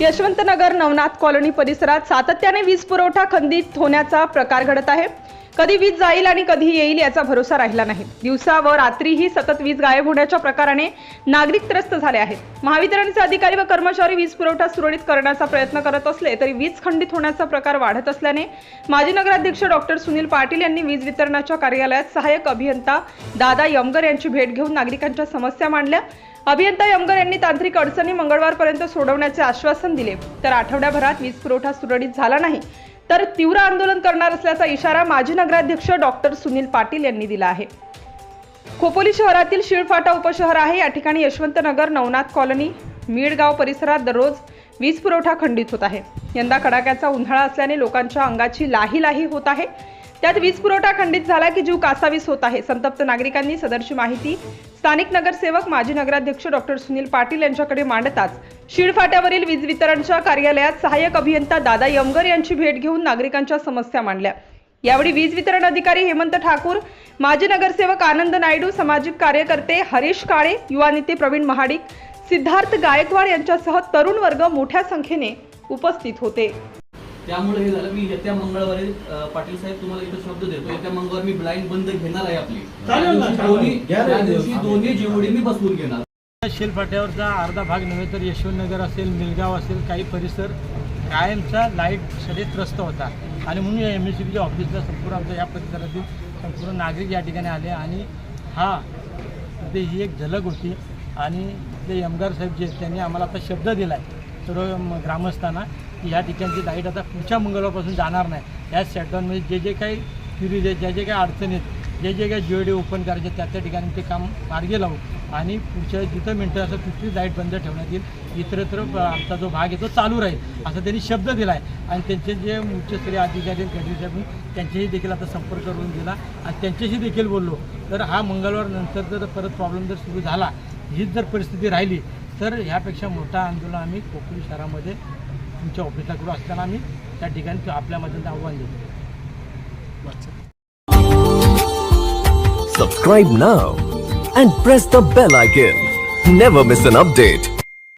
Yashwantnagar Navnath colony परिसरात सातत्याने वीज पुरवठा खंडित होण्याचा प्रकार घडत आहे. कधी वीज जाईल आणि कधी येईल याचा भरोसा राहिला नाही. दिवसा व रात्रीही सतत वीज गायब होण्याच्या प्रकाराने नागरिक त्रस्त झाले आहेत. महावितरणचे अधिकारी व कर्मचारी वीज पुरवठा सुरळीत करण्याचा प्रयत्न करत असले तरी वीज खंडित होण्याचा प्रकार वाढत असल्याने माजी नगराध्यक्ष डॉक्टर सुनील पाटील यांनी वीज वितरणाच्या कार्यालयात सहाय्यक अभियंता दादा यमगर यांची भेट घेऊन नागरिकांच्या समस्या मांडल्या. अभियंता यमगर यांनी तांत्रिक अडचणी मंगळवारपर्यंत सोडवण्याचे आश्वासन दिले. तर आठवड्याभरात वीज पुरवठा सुरळीत झाला नाही. तर तीव्र आंदोलन करणार असल्याचा इशारा माजी नगराध्यक्ष डॉक्टर सुनील पाटील यांनी दिला आहे. खोपोली शहरातील शिळफाटा उपशहर आहे. या ठिकाणी यशवंतनगर नवनाथ कॉलनी मीडगाव परिसरात दररोज वीज पुरवठा खंडित होत आहे. यंदा कडाक्याचा उन्हाळा असल्याने लोकांच्या अंगाची लाही लाही होत आहे. त्यात वीज पुरवठा खंडित झाला की जीव कासावीस होत आहे. संतप्त नागरिकांनी सदरची माहिती स्थानिक नगरसेवक माजी नगराध्यक्ष डॉक्टर सुनील पाटील यांच्याकडे मांडताच शिळफाट्यावरील वीज वितरणच्या कार्यालयात सहाय्यक अभियंता दादा यमगर यांची भेट घेऊन नागरिकांच्या समस्या मांडल्या. यावेळी वीज वितरण अधिकारी हेमंत ठाकूर माजी नगरसेवक आनंद नायडू सामाजिक कार्यकर्ते हरीश काळे युवा नेते प्रवीण महाडिक सिद्धार्थ गायकवाड यांच्यासह तरुण वर्ग मोठ्या संख्येने उपस्थित होते. त्यामुळे हे झालं. मी येत्या मंगळवारी पाटील साहेब तुम्हाला इथं शब्द देतो. येत्या मंगळवारी मी ब्लाइंड बंद घेणार आहे आपली. चालेल ना, त्या दिवशी. दोन्ही जेवढी मी बसवून घेणार. शेलफाट्यावरचा अर्धा भाग नव्हे तर यशवंतनगर असेल मिलगाव असेल काही परिसर कायमचा लाईटसाठी त्रस्त होता. आणि म्हणून या एम एस सी बीच्या ऑफिसला संपूर्ण आमच्या या परिसरातील संपूर्ण नागरिक या ठिकाणी आले. आणि हा ते ही एक झलक होती. आणि ते यमगार साहेब जे त्यांनी आम्हाला आता शब्द दिला आहे सर्व ग्रामस्थांना. की ह्या ठिकाणची लाइट आता पुढच्या मंगळवारपासून जाणार नाही. या शटडाऊनमध्ये जे जे काही क्युरीज आहेत ज्या जे काही अडचणी आहेत जे जे काही जीओडी ओपन करायचे त्या त्या ठिकाणी ते काम मार्गी लावू. आणि पुढच्या जिथं मिनटं असं तिथली लाइट बंद ठेवण्यात येईल इतरत्र आमचा जो भाग आहे तो चालू राहील असा त्यांनी शब्द दिला आहे. आणि त्यांचे जे उच्चस्तरीय अधिकारी आहेत साहेब त्यांच्याशी देखील आता संपर्क करून दिला आणि त्यांच्याशी देखील बोललो. तर हा मंगळवार नंतर जर परत प्रॉब्लेम जर सुरू झाला हीच जर परिस्थिती राहिली तर ह्यापेक्षा मोठा आंदोलन आम्ही कोकणी शहरामध्ये तुमच्या ऑफिसला करू असताना आम्ही त्या ठिकाणी आपल्या मधून आव्हान देतो Subscribe now and press the bell icon. Never miss an update.